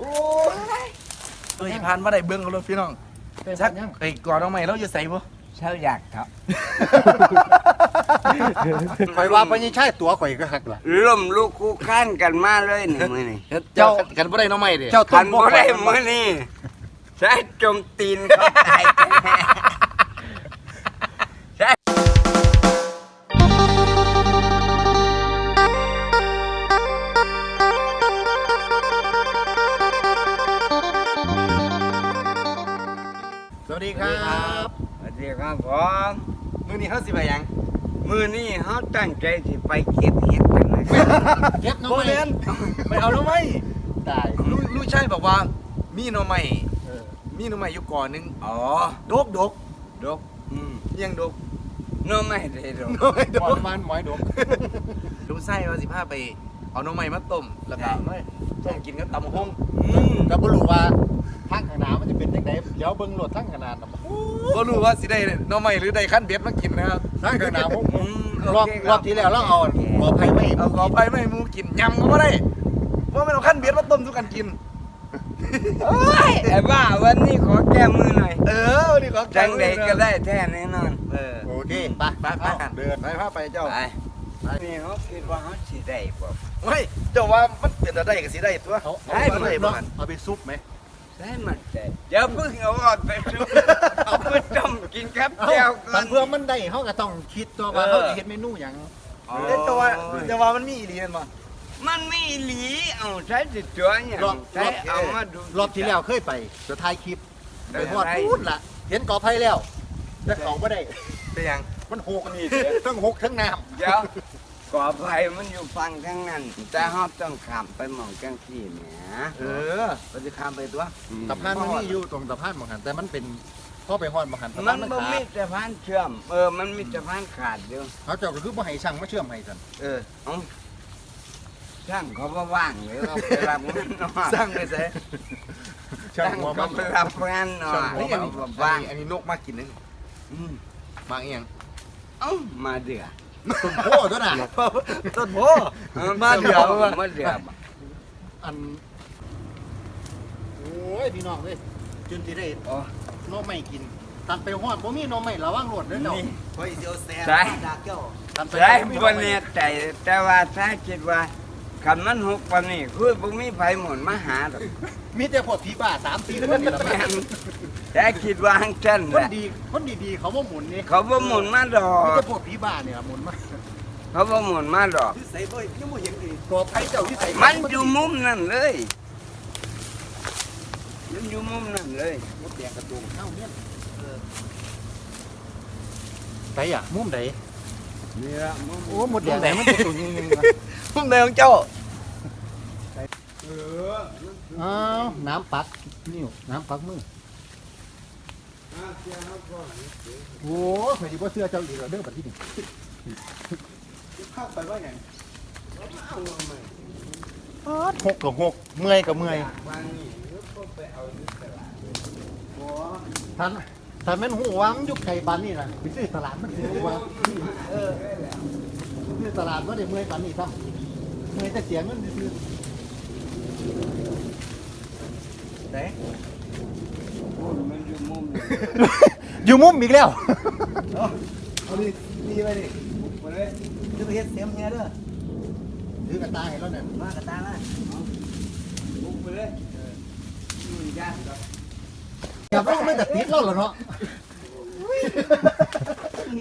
โอ้ยเอ้ยผ่านมาได้เบิ่งกันแล้วพี่น้องชักไอ้ก่อนเอาใหม่เราจะใส่บ่เช้าอยากครับข่อยว่าไปยังใช่ตัวข่อยก็หักล่ะร่วมลูกคู่ข้านกันมาเลยนี่มื้อนี้เจ้ากันบ่ได้น้องใหม่เด้เจ้าต้คันนบ่บ่ข่ได้อยมื้อนี้ใช้จมตีนเขาตายแท้ วัสดีครับผมมื้อนี้เฮาสิไปหยัง มื้อนี้เฮาตั้งใจสิไปเก็บเห็ดกันนะครับเก็บน้องบ่ไม้แม่นไปเอาน้องใหม่ตายลูกลูกชายบอกว่า มีน้องใหม่เออมีน้องใหม่อยู่ก่อนหนึงอ๋อดกดกดกอืมยังดกน้องไม่ได้ดกน้องใหม่ดหมอกนมันหมอยดกลูกชายว่าสิพาไป เอาน้องใหม่มาต้มแล้วก็ต้มกินกับตำบักหุ่งอืมก็บ่รู้ว่าทางข้างหน้ามันจะเป็นจังไดเดี๋ยวเบิ่งรถทางข้างหน้าน่ะ บ่รู้ว่าสิได้น้องใหม่หรือได้ขั้นเบ็ดมากินนะครับทางข้างหน้าผมอืมรอบโเคครอบที่แล้วเราเอาขออภัยไม่เอาขอไปไม่ให้หมูกินยำก็บ่ได้เพราะมันเอาขั้นเบ็ดมาต้มทุกกันกิน โอ้ยไอ้บ้าวันนี้ขอแก้มือหน่อยเออวันนี้ขอจังเด็กก็ได้แท้แน่นอน เออ โอเคไปไปไปกัน เดินไปพาไปเจ้า ไปนี่เขาคิดว่าเขาสิได้บ่ เฮ้ยเจ้าว่ามันเป็นอะไรกันสิได้ตัวเอาได้เอาบ่ได้ไปบ่เนาะหันเอาไปซุปไหม ได้มันใจอย่าเพิ่งเอาออกไปดูเอาไปต้มกินครับเอ้าแก้วก่คัอนนเพื่อมันได้เฮาก็ต้องคิดตัวว่าเฮาสิเฮ็ดเมนูหยังเอ้ยเจ้าว่าเจ้าว่ามันมีอีหลีแม่นบ่มันไม่หลีเอาใช้ติดตัวเนี่ยรอบใช้เอามาดู รอบที่แล้วเคยไปจะถ่ายคลิปไปฮอดได้ พูดล่ะเห็นกอไผ่แล้วแต่เขาบ่ได้ เป็นหยังมันหกนี่เสียทั้งหกทั้งน้ำเดี๋ยว ก่อไผ่มันอยู่ฝั่งข้างนั้น แต่เฮาต้องข้ามไปหมองจังซี่เนี่ยเออเราจะข้ามไปตัวสะพานมันมีอยู่ตรงสะพานบางหันแต่มันเป็นพอไปฮอดบางหันสะมัพานนมันบ่ขามีดสะพานเชื่อม เออ มันมีสะพานขาดอยู่เขาเจ้าก็คือบ่ให้ช่างมาเชื่อมให้กันเออเอ้าช่างเขาบ่ว่างเลยเอาไปรับงานเนาะสร้างไปซะช่างเขาไปรับงานเนาะอันนี้อันเขานี้บ่ว่างอันนี้นกมากินนึงอืมบางอีหยังเอ้ามาเดือ ต้นโพตัวน่ะต้นโพเออมาเดือมาเดืออันโอ้ยพี่น้องเอ้ยจนสิได้อ๋อหน้อไม่กินตันไปฮอดบ่มีหน้อไม่ระวังรถเด้อเจ้านี่เฮ้ยเดี๋ยวแซ่ใช่ดากเจ้าตันไปใช่บ่มีหบ่น่อไม้แน่ใจแต่ว่าถ้าคิดว่าคันมันหกปานนี้คือบ่มีไผหมุนมาหาดอกมีแต่พวกผีบ้า3 4คนนี่ล่ะ แม่นแต่คิดว่าหังจันคแหนละดีคนดีๆเขาบ่หมุนนี่เขาบ่หมุนมาดอมีกแต่พวกผีบ้าเนี่ยหมุนมาเขาบ่หมุนมาดอก ที่ใส่เฮ้ยยังบ่เห็นอีกกอไผ่เจ้าที่ใส่มันอยู่มุมนั่นเลย มันอยู่มุมนั่นเลยมดแดงกระตุงเอ้าเนี่ยไปอะมุมใดนี่ละมุมโอ้หมดแดงไหนมันกระตุงยิงๆวะพุ่งแดงเจ้าเอออ้าวน้ำปักนิ้วน้ำปักมือ โอ้ยข่อยสิบ่เชื่อเจ้าอีกแล้วเด้อบัดนี้ข้าไปว่าไงหกกับหกเมื่อยกับเมื่อยวันนี้ก็ไปเอาที่ตลาดท่านท่านแม่นหูว่ามันอยู่ไกลบ้านนี่น่ะไปซื้อตลาดมันสิรู้ว่าเออซื้อตลาดบ่ได้เมื่อยปานนี้ซ้ำเมื่อยแต่เสียเงินซื่อไหน พูดมันอยู่มุมนี่ๆอยู่มุมอีกแล้วเอาดิดีไปดิมาเลยจะไปเฮ็ดเสียมเฮียเด้อถือกระตายให้แล้วเนี่ยมากระตาละมุมไปเลยเอออยู่ยากดอกกลับเราไม่แต่ติดเราเหรอเนาะ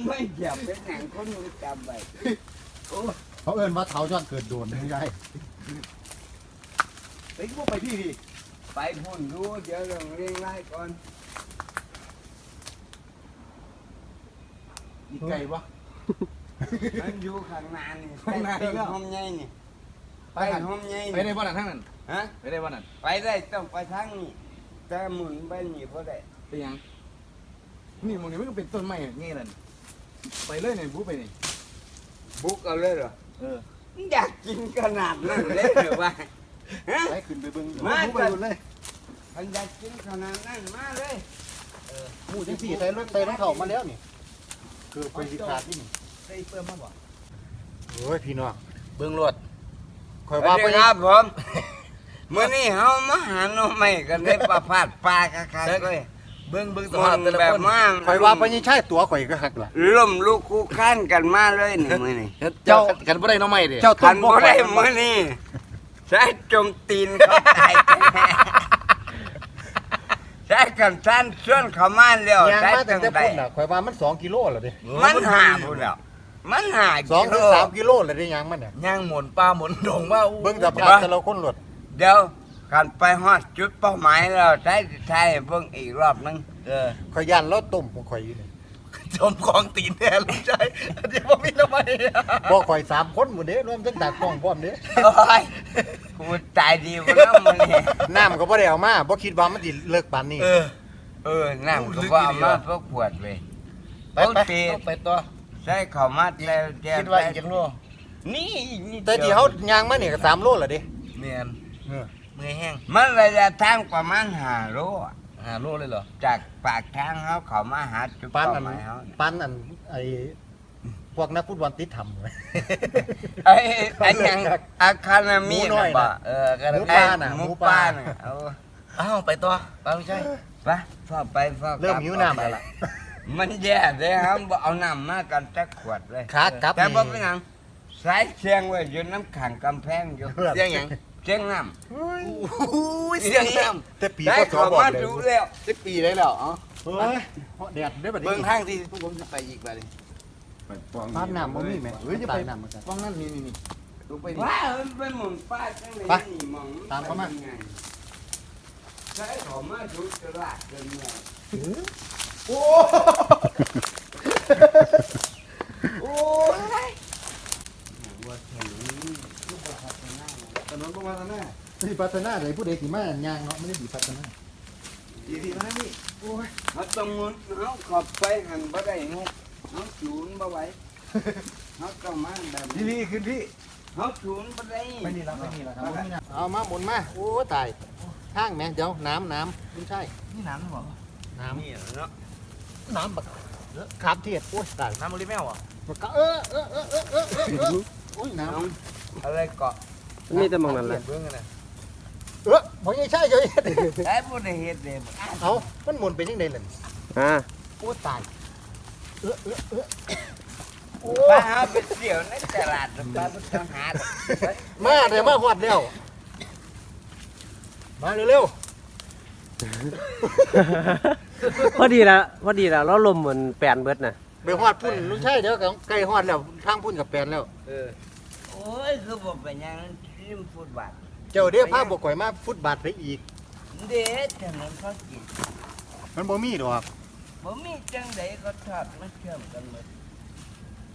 ไม่อยากเป็นหนังคนมึงจำไว้เขาเอิ้นว่าเท้าย้อนเกิดโดนไม่ใช่เฮ้ยพวกไปที่ดิ ไปพุ่นดูเดี๋ยวเรื่องเรียงไล่ก่อนอีกไก่ปะมันอยู่ข้างหน้านี่ข้างหน้าอีกแล้วห้องใหญ่นี่ไปไปหันห้องใหญ่ไปได้บ่นั่นทั้งนั้นฮะไปได้บ่นั่นไปได้ต้องไปทางนี้แต่หมุนไปนี่พอได้ไปยังนี่หมึงนี่มันก็เป็นต้นไม้งี้นั่นไปเลยนี่บูไปนี่บุกเอาเลยเหรอเออ อยากกินขนาดนั้นเลยหรือว่าฮะ ไปขึ้นไปเบิ่งมาบูไปหมดเลย มันอยากกินขนาดนั้นมาเลยหมูจังสี่ใส่รถใส่รถเข่ามาแล้วนี่ คือไปสิขาดที่นี่ใส่เปิ้มมาบ่โอ้ยพี่น้องเบิ่งรถข่อยว่าว่าไปไปครับผมมื้อนี้เฮามาหาหน่อไม้กันได้ปลาพาดปลาคักๆเลยเบิ่งเบิ่งสมึภาพงแต่ละแบบคนมาข่อยว่าไปยังใช่ตัวข่อยก็หักล่ะล่มลูกคู่ค้านกันมาเลยนี่มื้อนี้เจ้ากันบ่ได้น้องใหม่ดิเจ้าต้คันนบ่บ่ข่ได้อยมื้อนี้ใช้จมตีนเขาตาย แท้ใช้กันท่านชวนเขามาแล้วยางใช้มาจัตั้งงแต่ไดพุ่นน่ะข่อยว่ามันสองกิโลแล้วเด้มันหาพุ่นแล้วมันหาสองถึงกิโลสามกิโลแล้วเด้ยางมันเนี่ยย่างหมุนป้าหมุนดงว่าเบิ่งสภาพแต่ละคนหลดเดี๋ยวกันไปฮอดจุดเป้าหมายแล้วใช้ใช้เบิ่งอีกรอบนึงเออข่อยย่านแล้วต้มของข่อยอยู่นี่จมของตีนแน่ลูกชายเดี๋ยวบ่มีน้องใหม่บ่ข่อยสามคนหมดเด้รวมทั้งตากล้องพร้อมเด้โอ้ย กูตายดีบ่แล้วมื้อนี้น้ำก็บ่ได้เอามาบ่คิดว่ามันสิเลิกปานนี้ เออ เออน้ำก็ว่าเอามาพวกขวดเลยไปเอาไปตีไปต่อใส่เข้ามาแล้วแจ้คิดว่าอีกจังโลนี่นี่แต่ที่เฮายางมานี่ก็สามโลแล้วเด้แม่นเออมือแห้งมันระยะทางประมาณ5โลอะหาโลเลยเหรอ จากปากทางเฮาเข้ามาหาจุดปานเป้าอันหมายเฮาปานอันไอ้พ วกนักฟุตบอลติดถ้ำเว้ยไอ้ไอ้หยังอาคานามิหมูน้อยบ่น่ะเออก็หมูได้ป่าน่ะหมูหมูป่าป่าน่ะ เอาอ้าวไปต่อไปลูกชายไปฟ้าไปฟ้าเริ่มหิวน้ำแล้วล่ะ มันแย่เด้ครับบ่เอาน้ำมากันจักขวดเลยขากลับแต่บ่นี่เป็นหยังสายเชียงไว้อยู่น้ำขังกำแพงอยู่เสียงหยังเชียงน้เฮ้ยอู้ยเสียงน้แต่ปีำได้ก็สอเข้าบอกมาเลยดูแล้วำสิบปีได้แล้วอ๋อเฮ้ยเพราะแดดได้อบัดนี้เบิ่งทางที่พวกผมจะไปอีก ไปเลยปานน้ำบ่มีแม่เฮ้ยจะไปตายน้ำเหมือนกันฟังนั่นนี่นี่นี่ลงไปนี่ว้ามันเป็นหมุนป้าจังเลยไปนี่มองตามเข้ามาไงใช้เข้ามาดูตลาดเดินเมืองโอ้โอ้ยว่าถนนลูกประทับหน้าถนนประมาณนั้นแน่สิพัฒนาได้ผู้ใดสิมาย่างเนาะไม่ได้สิพัฒนาดีทีมานี่โอ้ยเขาต้องหมุนเขาขอบไปหันบ่ได้ฮะ เขาจูนบ่ไหวเขาต้องมาแบบพี่นี้พี่ขึ้นพี่เขาจูนบ่ได้ไม่นี่แล้วไม่นี่แล้วครับเอามาหมุนมาโอ้ตายทางแม่เดี๋ยวน้ำน้ำไม่ใช่นี่น้ำหรือเปล่าน้นี่เนาะำน้ำบักขามเทียดโอ้ยตายน้ำมะลิแมวอะบักกะเออเออเออเออเออเออเออโอ้ยน้น้องอะไรเกาะำมีแต่หมองนั้นแหละเบื้องกันนะเออผมยังใช่เลยได้บ่ได้เฮ็ดเด้บ่เอามันหมุนไปยังไงล่ะอ่าโอ้ยตาย เออเออเออโอ้ป้ายหาไปเที่ยวในตลาดป้าบ่ต้องหามาเดี๋ยวมาหอดเร็วมาเร็วพอดีละพอดีละเราลมเหมือนแปลนเบิดน่ะๆไปหอดพุ่นลุงใช่เดี๋ยวใกล้หอดแล้วทางพุ่นกับแปลนแล้ว เออโอ้ยคือบ่เป็นหยังริมฟุตบาทเจ้าเดี๋ยวพาบกข่อยมาฟุตบาทไปอีก เด็ดถนนเขากินมันบ่มีดอก บ่มีจังไดก็ทอดมาเชื่อมกันหมด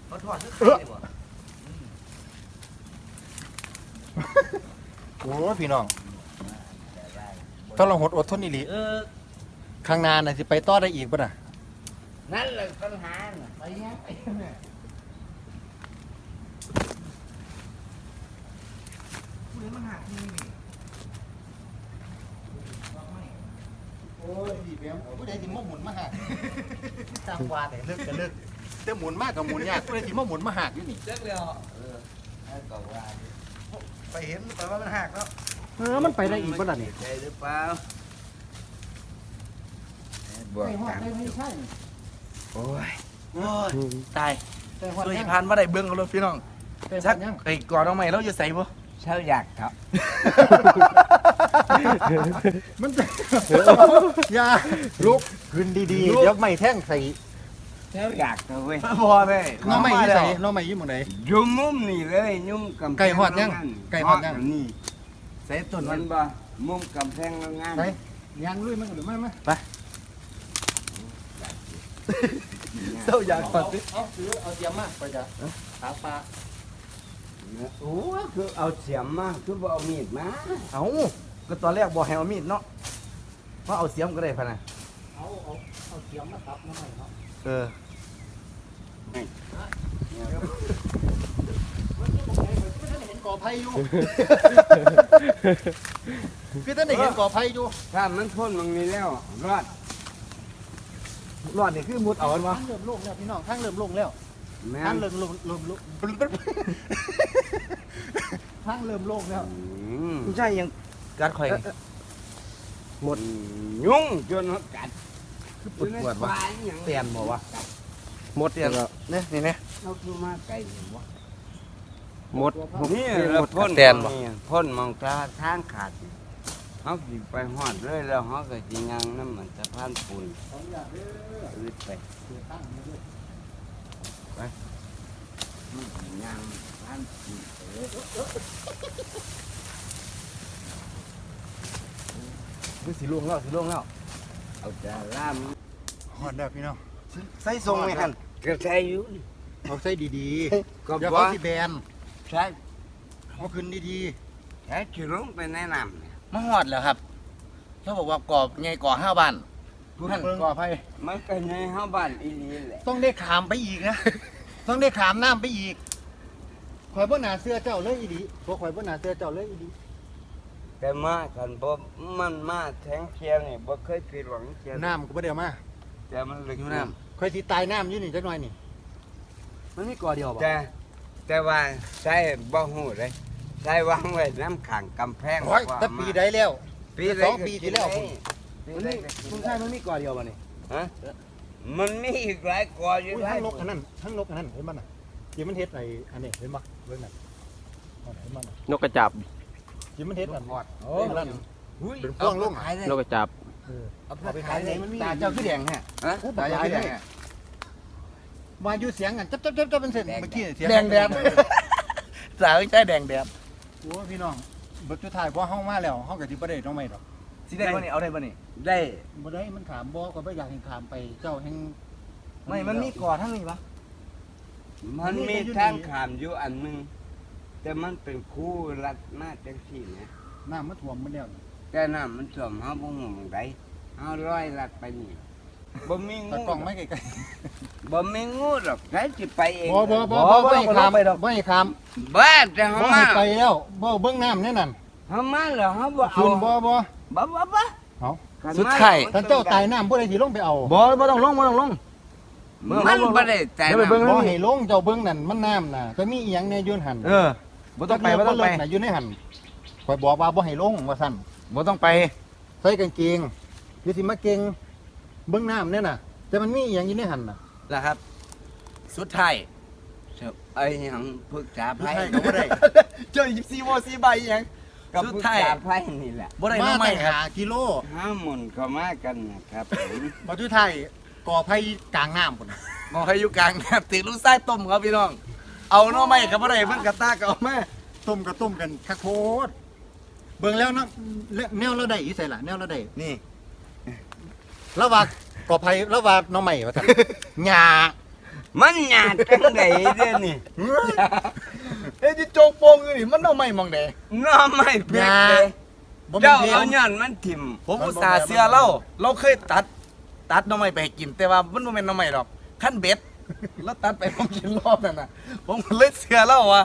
เขาถอดเสื้อดีกว่าโอ้ยพี่น้องทรหดอดทนอีหลีเออข้างหน้าน่ะสิไปต่อได้อีกป่ะน่ะนั่นแหละปัญหาน่ะไปยังไปยังเนี่ยผู้เล่นมันหักที่นี่โอ้ยดีแป๊มผู้ใดสิมาหมุนมาหักตามว่าแต่เลิกก็เลิกแต่หมุนมากกับหมุนยากผู้ใดสิมาหมุนมาหักอยู่นี่เจ๊กแล้วแล้วก็ว่าไปเห็นไปว่ามันหักแล้วเออมันไปได้อีกบ่ล่ะนี่ใช่หรือเปล่าบวกไปหอกันได้ไม่ใช่โอ้ยโอ้ยตายไปหอดเคยยังผ่านมาได้เบื้องกันแล้วพี่น้องไปหชักไอ้กอดเอาใหม่เราจะใส่บ่เช้าอยากครับ มันจะอย่าลุกขึ้นดีๆ เดี๋ยวไม่แท่งใส่เช้าอยากเถอะเว้ยพอได้น้องไม่ใส่น้องไม่ยิ้มหมองไหนอยู่มุมนี่เลยยุ่มกำแพงไก่ฮอดยังไก่ฮอดยังนี่ใส่ต้นมัมันนบ่มุมกำแพงโรงงานไปยางลุยมันหรือไม่ไหมเจ้าอยากก่อนสิเอาซื้อเอาเตรียมมาไปจะหาปลาโอ้คือเอาเสียมมาคือบ่เอามีดมาเอ้า ก็ตอนแรกบอกให้เอามีดเนาะเพราะเอาเสียมก็ได้พะนะเอาเอาเอาเตรียมมาตับน้องไม่เนาะเออมันจะบอกไงพี่ท่านเห็นก่อไผ่อยู่พี่ท่านเห็นก่อไผ่อยู่ถ้ามันพ้นตรงนี้แล้วรอดรอดนี่คือมุดเอาอันวะทางเริ่มโล่งแล้วพี่น้องทางเริ่มโล่งแล้วแม่ทางนเริ่มลงลมลุกทางเริ่มโล่งแล้วอืมไม่ใช่ยัง กัดข่อยนี่หมดยุ่งจนเขากัดคือปวดปวดวะปลาอหย่างเตียนบ่วะหมดเตียนเนี่ยนี่เนี่ยเราคือมาใกล้หรือวะหมดนี่เราพ่นแตนบ่นี่พ่นมองตาทางขาดเขาสิไปหอดเลยแล้วเขาก็สิยังน้ำมันสะพานปูนอืดไปมันสิยังสะพานปูนไปเลย คือสีล่วงแล้วสีล่วงแล้วเอาแต่ล่ามหอดแล้วพี่น้องใส่ทรงไหมคันกระแทอยู่นี่เอาใส่ดีก็ๆอย่าบเขาอกสิแบนใช่เอาขึ้นดีใช่จะลงไปแนะนำเนี่ยมาหอดแล้วครับเขาบอกว่ากรอบไงก่อห้าบ้านท่านก่อไผ่มันก็ในห้าบ้านอีหลีแหละๆต้องได้ขามไปอีกนะต้องได้ขามน้ำไปอีกข่อยบ่หนาเสื้อเจ้าเลยอีดีพวกข่อยบ่หนาเสื้อเจ้าเลยอีดี แต่มากันบ่มันมาแทงเคียงนี่บ่เคยผิดหวังเคียงน้ำก็บ่ได้เอามาแต่มันลึกอยู่น้ข่อยสิตายน้ำอยู่นี่จักหน่อยนี่ำมันมีก่อเดียวบ่แต่แต่ว่าใช่บ่ฮู้เลยใช่วางไว้น้ำขังกำแพงโอ้ยว่าแต่ปีใดแล้วปีสองปีที่แล้วปีมันใดมีก็กินคุณชายมันมีก่อเดียวบ่นี่ฮะมันมีอีกหลายกออยู่อุ้ยได้ทั้งนกอันนั้นทั้งนกอันนั้นเห็นมันน่ะที่มันเฮ็ดไอ้อันนี้เห็นบ่เบิ่งน่ะเอาเห็นมันน่ะนกกระจับ ที่มันเฮ็ดอันหอดโอ้นั่นอุ้ยเป็นพวงลงขายเลยนกกระจับเออเอาไปขายเลยมันมีตาเจ้าคือแดงฮะฮะตาเจ้าคือแดงฮะมาอยู่เสียงกันจับจับจับจับเป็นเส้นเมื่อกี้เสียงแดงแดดสาวใช้แดงแดดโอ้พี่น้องเบิดสุดท้ายพอเฮามาแล้วเฮาก็สิบ่ได้น้องใหม่ดอกสิได้บ่นี่เอาได้บ่นี่ได้บ่ได้มันถามบ่ก็บ่อยากให้ถามไปเจ้าแห่งไม่มันมีก่อทั้งนี้ปะมันมีทางขามอยู่อันหนึง แต่มันเป็นคู่รัดมาจังซี่นะน้ำมันท่วมมันแล้วแต่น้ำมันท่วมเฮาบ่ฮู้หม้องใดเฮาร้อยลัดไปนี่บ่มีตะงูกล้องไม่ไกลบ่มีงูหรอกใครสิไปเอง ๆบ่บ่บ่บ่บ่ให้ถามบ่ให้ถามบ้าแต่เฮาบ่มาให้ไปแล้วบ่เบิ่งน้ำแน่นั่นเฮามาแล้วเฮาบ่เอาคุณบ่บ่บ่บ่บ่เอาสุดท้ายท่านเจ้าตายน้ำบ่ได้สิลงไปเอาบ่บ่ต้องลงบ่ต้องลง มันบ่ได้แต่เดี๋ยวไปเบิ่งบ่ให้ลงเจ้าเบิ่งนั่นมันน้ำน่ะจะมีอีหยังในยืนหันเออ บ่ต้องไปบ่ต้องไป เลิกน่ะอยู่ในหันข่อยบอกว่าบ่ให้ลงว่าซั่นบ่ต้องไป ใส่กางเกงอยู่สิมาเกงเบิ่งน้ำเนี่ยน่ะ แต่มันมีอีหยังอยู่ในหันน่ะนะครับ สุดท้ายไอ้หยังพึกษาไผใช่ก็บ่ได้ เจ้า24โม4ใบอีหยังกับสุดพึกท้าย ษาไผนี่แหละบ่ได้มาน้องใหม่แต่ครับ หากิโลห้าหมุนเข้ามากันนะครับผมมาทุไทายก่อไผกลางน้ำพุ่นน่ะมองให้อยู่กลางแบบติดลูกไส้ต้มครับพี่น้อง เอาหน้อไม้กับบ่ได้เพิ่นกระตากก็เอามาต้มก็ต้มกันคักโคตรเบิ่งแล้วนะแล้วแนวเราได้อีไสล่ะแนวเราได้นี่ระว่าก่อไผระว่าหน้องใหม่ว่าซั่นหญ้ามันหยาดจังไดเด้อนี่เอ้ยจิโจงโปงอยู่นี่มันหน้อไม้มองใดหน้อไม่เพ็ดเลยบ่มีเจ้าเพลเอาง ย้อนมันถิ่มผมอุตส่าห์เสือเล่าเราเคยตัด ตัดหน้อไม้ไปให้กิน แต่ว่ามันบ่แม่นหน้อไม้ดอกขั้นเบ็ด แล้วตัดไปผมกินรอบนั่นน่ะ ผมเลยเสือเล่าว่า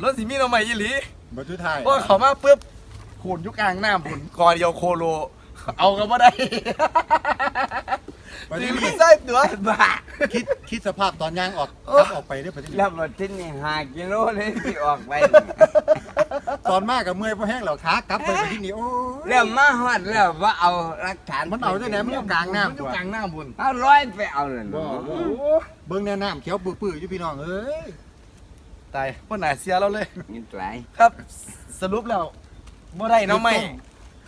แล้วสิมีหน้อไม้อีหลีบ่ทุไทายพอเขามาปุ๊บขูดอยู่กลางน้ำผุนกอเดียวโคโล เอาก็บ่ได้ บัดสินี้มีไส้ตัวบ้าคิดคิดสภาพตอนย่างออกโอ้ขับออกไปเด้อบัดนี้แล้วมาที่นี่หากิโลเลยที่ออกไปตอนมากกับเมื่อยบ่แห้งแล้วขากลับไปบัดนี้โอ้ยแล้วมาฮอดแล้วว่าเอาหลักฐานมันเอาจังได๋มันอยู่กลางน้ำมันอยู่กลางน้ำบุญเอาร้อยไปเอาเลยบ่เนาะบ่เบิ่งแนวน้ำเขียวปื้อๆอยู่พี่น้องเอ้ยตายพ่นหนาเสียเราเลยมีหลายครับสรุปแล้วบ่ได้น้องไม่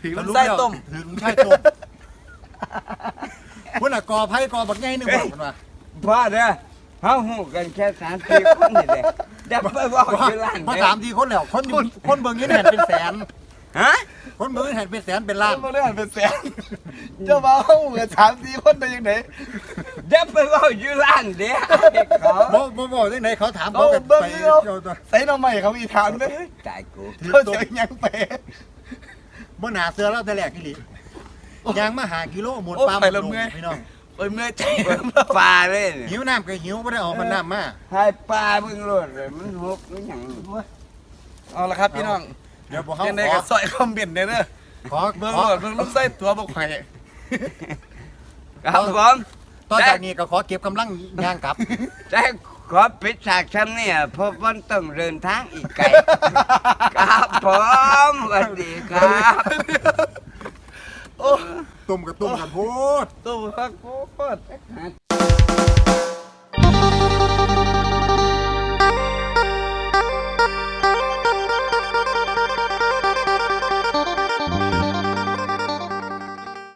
ถือลูกไส้ต้มถึงไส้ต้ม พุ่นน่ะกอไผ่กอบักใหญ่หนึงบอกมันว่าพ่อเด้อเฮาฮู้กันแค่สามสี่คนนี่แหละเดี๋ยวไปบอกที่ร้านพอเด้อถามทีคนแล้วคนอยู่คนเบิ่งอยี่นี่เห็นเป็นแสน ฮะคนเบิ่งเห็นเป็นแสนเป็นล้านต้นมาเรื่องเป็นแสนเจ้าบ่าวเขาเหมือนสามสี่คนได้ยังไงเดี๋ยวไปบอกอยู่ร้านเด้อให้เขา บ่บ่บ่จังไดเขาถามเอาเขาก็เบิ่งไปเดียวเจ้าตัวใส่น้องใหม่เขาอีกทางนึงตายกูถือเขาตัวเจอยังไปบ่หนาเสือแล้วแต่แรกอีหลี ยางมาหากิโลหมดโอ้ปลาหมไปดละโลเมื่อย พี่น้องโอ้ยเมื่อยใจปลาเลยเนี่ยหิวน้ำก็หิวบ่ได้เออกมันน้ำมาให้ปลาเบิ่งโลดเลยมันหกหรือหยังเอาละครับพี่น้องเดี๋ยวบ่เฮายังไงขอก็ซอยคอมเมนต์เด้อเด้อขอเบิ่งขอโลดเบิ่งลูกไส้ตัวบ่ไข่ครับผมต่อจากนี้ก็ขอเก็บกำลังย่างกลับ แต่ขอปิดฉากชั้นเนี่ยเพราะวันต้องเดินทางอีกไกล ครับผมสวัสดีครับ โอ้ต้มกับต้มกันโพดตัวพักโคตร